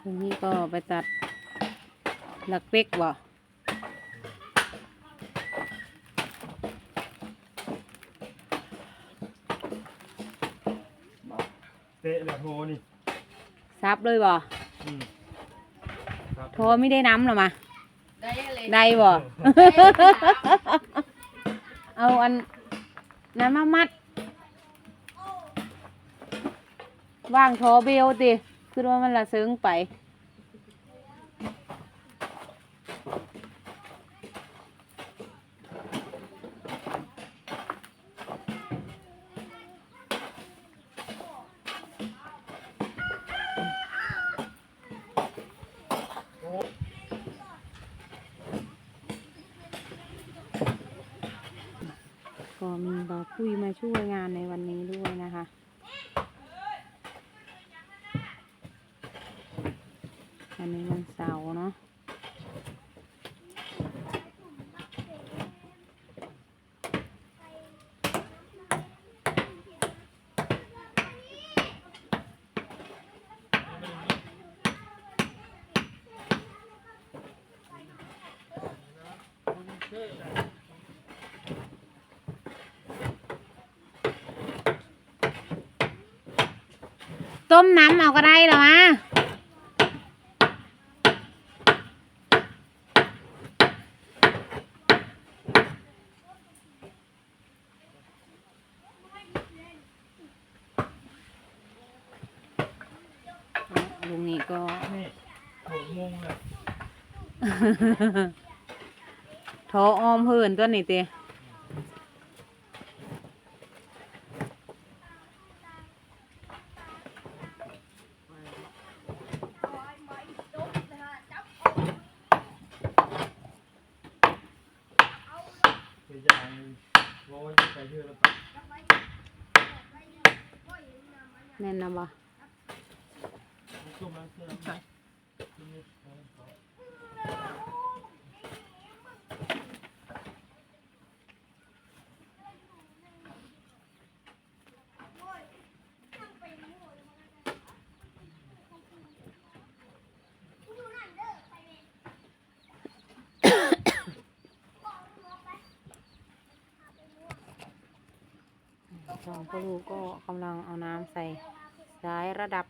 ทีนี้ก็ไปตัดหลักเป็กบ่เตะแบบโทนี่ซับเลยบ่อืมครับโทรไม่ได้น้ำหรอมา ได้เลยได้บ่ เอาอันนั้นมามัด ว่างโทรเบลติ คือว่ามันละซึ้งไปก็มีบาคุยมาช่วยงานในวันนี้ด้วยนะคะ วันนี้วันเสาร์เนาะต้มน้ำเอาก็ได้เหรอมะ ลุงนี่ก็ นี่หกโมงเลยโทออมเพื่อนตัวนี้เตะเดี๋ยวจะเอาโรยไปเยอะแล้วครับแน่นนะบ่ สองพ่อลูกก็กำลังเอาน้ำใส่สายระดับ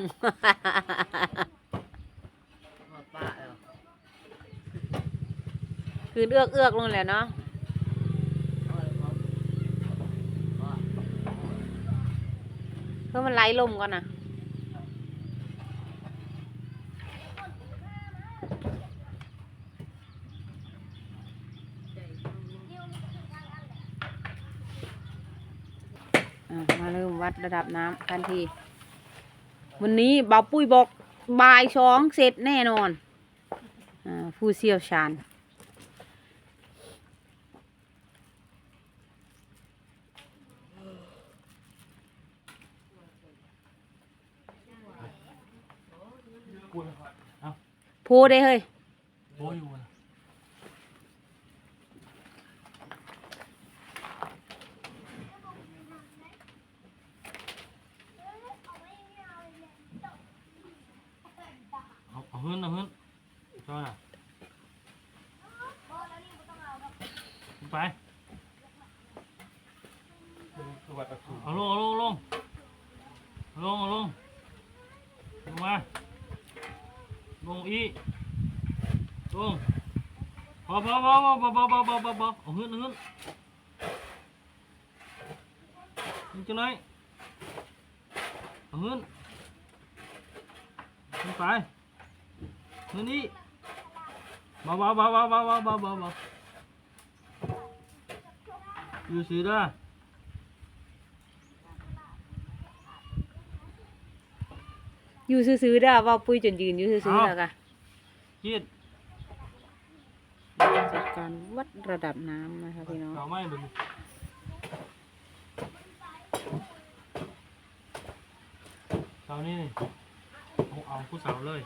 คือเอื้อกเอื้อกลงแหละเนาะเพื่อมันไหลลมก่อนนะอะมาเริ่มวัดระดับน้ำทันที วันนี้เบาปุ้ยบอกบ่ายสองเสร็จแน่นอนอผู้เชี่ยวชาญพูดนะครับเอาพูดได้เฮ้ย โอ้ยอยู่นะเอาเอาหื้นเอาหื้นช่วยหน่อย ไปเอาลง เอาลงเอาลงเอาลงเอาลงลงมาลงอีลงพอพอพอพอพอพอพอพอพอพอเอาหื้นเอาหื้นนี่จังไหนเอาหื้นขึ้นไปหื้นนี่เบาเบาเบาเบาเบาเบาเบาเบาเบา อยู่ซื้อด้วอยู่ซื้อๆเด้อเว่าปุ้ยจนยืนอยู่ซื้อๆแล้วค่ะยืดจัดการวัดระดับน้ำนะคะพี่น้อง เอาไม่เบึงเสานี่นี่เอาเอาผู้สาวเลย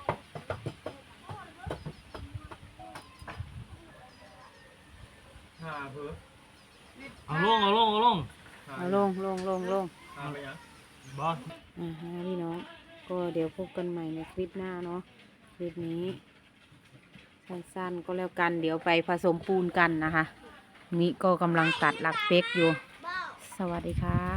หาเพื่อ เอาลงเอาลงเอาลงเอาลงลงลงลงหาไปยังบอสอ่าฮะพี่น้อง ก็เดี๋ยวพบกันใหม่ในคลิปหน้าเนาะคลิปนี้ สั้นๆก็แล้วกัน เดี๋ยวไปผสมปูนกันนะคะ มิก็กำลังตัดหลักเป๊กอยู่ สวัสดีค่ะ